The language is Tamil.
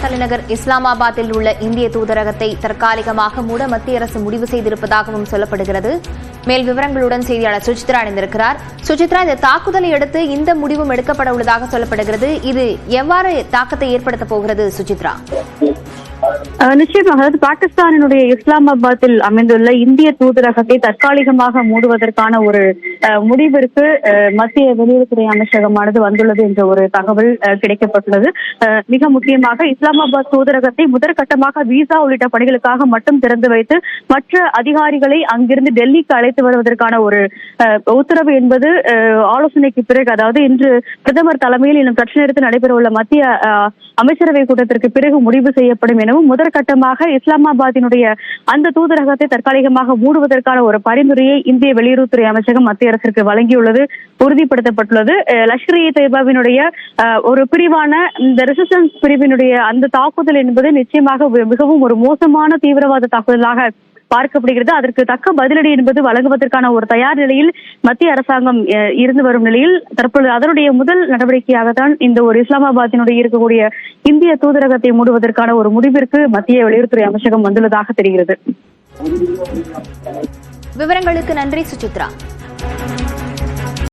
தலைநகர் இஸ்லாமாபாத்தில் உள்ள இந்திய தூதரகத்தை தற்காலிகமாக மூட மத்திய அரசு முடிவு செய்திருப்பதாகவும் சொல்லப்படுகிறது. மேல் விவரங்களுடன் செய்தியாளர் சுசித்ரா இணைந்திருக்கிறார். சுசித்ரா இந்த தாக்குதலை அடுத்து இந்த முடிவும் எடுக்கப்பட உள்ளதாக சொல்லப்படுகிறது. இது எவ்வாறு தாக்கத்தை ஏற்படுத்தப் போகிறது சுசித்ரா நிச்சயமாக அதாவது பாகிஸ்தானினுடைய இஸ்லாமாபாத்தில் அமைந்துள்ள இந்திய தூதரகத்தை தற்காலிகமாக மூடுவதற்கான ஒரு முடிவிற்கு மத்திய வெளியுறவுத்துறை அமைச்சகமானது வந்துள்ளது என்ற ஒரு தகவல் கிடைக்கப்பட்டுள்ளது. மிக முக்கியமாக இஸ்லாமாபாத் தூதரகத்தை முதற்கட்டமாக விசா உள்ளிட்ட பணிகளுக்காக மட்டும் திறந்து வைத்து மற்ற அதிகாரிகளை அங்கிருந்து டெல்லிக்கு அழைத்து வருவதற்கான ஒரு அஹ், உத்தரவு என்பது ஆலோசனைக்கு பிறகு அதாவது இன்று பிரதமர் தலைமையில் இன்னும் சற்று நேரத்தில் நடைபெறவுள்ள மத்திய அஹ், அமைச்சரவை கூட்டத்திற்கு பிறகு முடிவு செய்யப்படும் எனவும் முதற்கட்டமாக இஸ்லாமாபாத்தினுடைய அந்த தூதரகத்தை தற்காலிகமாக மூடுவதற்கான ஒரு பரிந்துரையை இந்திய வெளியுறவுத்துறை அமைச்சகம் மத்திய அரசிற்கு வழங்கியுள்ளது உறுதிப்படுத்தப்பட்டுள்ளது. லஷ்கர் இ தொய்பாவினுடைய ஒரு பிரிவான இந்த ரெசிஸ்டன்ஸ் பிரிவினுடைய அந்த தாக்குதல் என்பது நிச்சயமாக மிகவும் ஒரு மோசமான தீவிரவாத தாக்குதலாக பார்க்கப்படுகிறது. அதற்கு தக்க பதிலடி என்பது வழங்குவதற்கான ஒரு தயார் நிலையில் மத்திய அரசாங்கம் அஹ், இருந்து வரும் நிலையில் தற்பொழுது அதனுடைய முதல் நடவடிக்கையாகத்தான் இந்த ஒரு இஸ்லாமாபாத்தினுடைய இருக்கக்கூடிய இந்திய தூதரகத்தை மூடுவதற்கான ஒரு முடிவிற்கு மத்திய வெளியுறவுத்துறை அமைச்சகம் வந்துள்ளதாக தெரிகிறது. விவரங்களுக்கு நன்றி சுசித்ரா.